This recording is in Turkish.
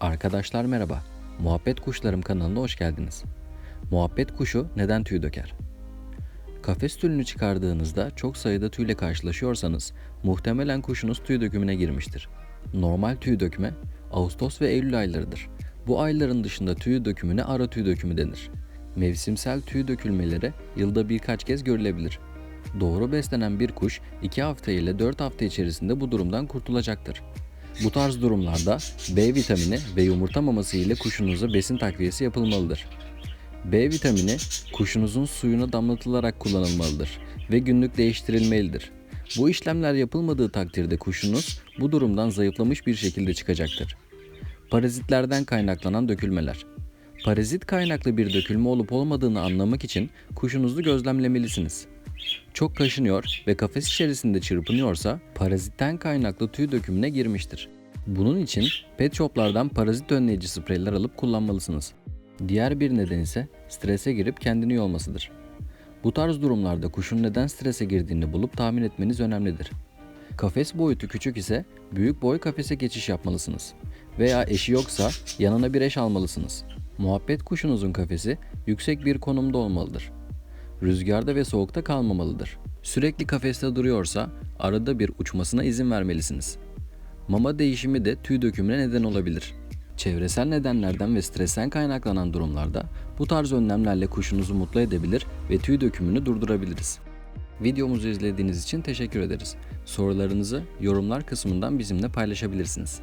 Arkadaşlar merhaba. Muhabbet Kuşlarım kanalına hoş geldiniz. Muhabbet kuşu neden tüy döker? Kafes tülünü çıkardığınızda çok sayıda tüyle karşılaşıyorsanız muhtemelen kuşunuz tüy dökümüne girmiştir. Normal tüy dökme Ağustos ve Eylül aylarıdır. Bu ayların dışında tüy dökümüne ara tüy dökümü denir. Mevsimsel tüy dökülmeleri yılda birkaç kez görülebilir. Doğru beslenen bir kuş 2 hafta ile 4 hafta içerisinde bu durumdan kurtulacaktır. Bu tarz durumlarda B vitamini ve yumurta maması ile kuşunuza besin takviyesi yapılmalıdır. B vitamini kuşunuzun suyuna damlatılarak kullanılmalıdır ve günlük değiştirilmelidir. Bu işlemler yapılmadığı takdirde kuşunuz bu durumdan zayıflamış bir şekilde çıkacaktır. Parazitlerden kaynaklanan dökülmeler. Parazit kaynaklı bir dökülme olup olmadığını anlamak için kuşunuzu gözlemlemelisiniz. Çok kaşınıyor ve kafes içerisinde çırpınıyorsa parazitten kaynaklı tüy dökümüne girmiştir. Bunun için pet shoplardan parazit önleyici spreyler alıp kullanmalısınız. Diğer bir neden ise strese girip kendini yolmasıdır. Bu tarz durumlarda kuşun neden strese girdiğini bulup tahmin etmeniz önemlidir. Kafes boyutu küçük ise büyük boy kafese geçiş yapmalısınız. Veya eşi yoksa yanına bir eş almalısınız. Muhabbet kuşunuzun kafesi yüksek bir konumda olmalıdır. Rüzgarda ve soğukta kalmamalıdır. Sürekli kafeste duruyorsa arada bir uçmasına izin vermelisiniz. Mama değişimi de tüy dökümüne neden olabilir. Çevresel nedenlerden ve stresten kaynaklanan durumlarda bu tarz önlemlerle kuşunuzu mutlu edebilir ve tüy dökümünü durdurabiliriz. Videomuzu izlediğiniz için teşekkür ederiz. Sorularınızı yorumlar kısmından bizimle paylaşabilirsiniz.